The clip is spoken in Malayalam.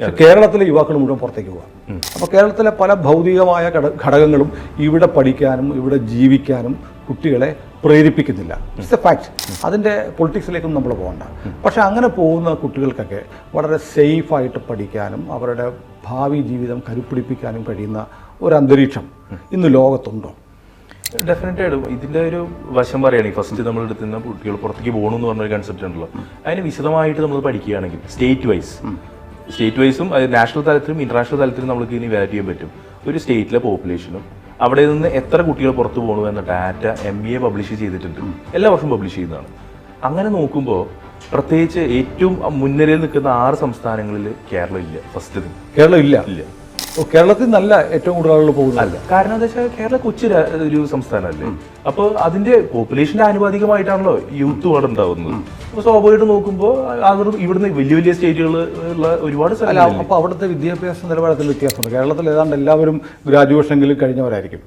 പക്ഷെ കേരളത്തിലെ യുവാക്കൾ മുഴുവൻ പുറത്തേക്ക് പോകാം അപ്പോൾ കേരളത്തിലെ പല ഭൗതികമായ ഘടകങ്ങളും ഇവിടെ പഠിക്കാനും ഇവിടെ ജീവിക്കാനും കുട്ടികളെ പ്രേരിപ്പിക്കുന്നില്ല. ഇറ്റ്സ് എ ഫാക്ട് അതിന്റെ പൊളിറ്റിക്സിലേക്കൊന്നും നമ്മൾ പോകണ്ട. പക്ഷെ അങ്ങനെ പോകുന്ന കുട്ടികൾക്കൊക്കെ വളരെ സേഫായിട്ട് പഠിക്കാനും അവരുടെ ഭാവി ജീവിതം കരുപ്പിടിപ്പിക്കാനും കഴിയുന്ന ഒരു അന്തരീക്ഷം ഇന്ന് ലോകത്തുണ്ടോ? ഡെഫിനറ്റ് ആയിട്ടും ഇതിന്റെ ഒരു വശം പറയുകയാണെങ്കിൽ ഫസ്റ്റ് നമ്മൾ എടുത്തുന്ന കുട്ടികൾ പുറത്തേക്ക് പോകണമെന്ന് പറഞ്ഞൊരു കൺസെപ്റ്റ് ഉണ്ടല്ലോ. അതിന് വിശദമായിട്ട് നമ്മൾ പഠിക്കുകയാണെങ്കിൽ സ്റ്റേറ്റ് വൈസ് സ്റ്റേറ്റ് വൈസും അത് നാഷണൽ തലത്തിലും ഇന്റർനാഷണൽ തലത്തിലും നമുക്ക് ഇനി വാലിഡ് ചെയ്യാൻ പറ്റും. ഒരു സ്റ്റേറ്റിലെ പോപ്പുലേഷനും അവിടെ നിന്ന് എത്ര കുട്ടികൾ പുറത്തു പോകണു എന്ന data M B A publish ചെയ്തിട്ടുണ്ട്. എല്ലാ വർഷവും പബ്ലിഷ് ചെയ്യുന്നതാണ്. അങ്ങനെ നോക്കുമ്പോൾ പ്രത്യേകിച്ച് ഏറ്റവും മുൻനിരയിൽ നിൽക്കുന്ന ആറ് സംസ്ഥാനങ്ങളിൽ കേരളം ഇല്ല ഫസ്റ്റ് കേരളം ഇല്ല? ഇല്ല. കേരളത്തിൽ നല്ല ഏറ്റവും കൂടുതൽ ആളുകൾ പോകുന്നതല്ല കാരണം എന്താ വെച്ചാൽ കേരളം കൊച്ചു ഒരു സംസ്ഥാനമല്ലേ? അപ്പോൾ അതിന്റെ പോപ്പുലേഷന്റെ ആനുപാതികമായിട്ടാണല്ലോ യൂത്ത് അവിടെ ഉണ്ടാവുന്നത്. സ്വാഭാവികമായിട്ട് നോക്കുമ്പോൾ അവർ ഇവിടുന്ന് വലിയ വലിയ സ്റ്റേറ്റുകൾ ഉള്ള ഒരുപാട് അല്ല സ്ഥലങ്ങളില്ലേ? അപ്പോൾ അവിടുത്തെ വിദ്യാഭ്യാസ നിലവാരത്തിൽ വ്യത്യാസമുണ്ട്. കേരളത്തിൽ ഏതാണ്ട് എല്ലാവരും ഗ്രാജുവേഷനെങ്കിലും കഴിഞ്ഞവരായിരിക്കും.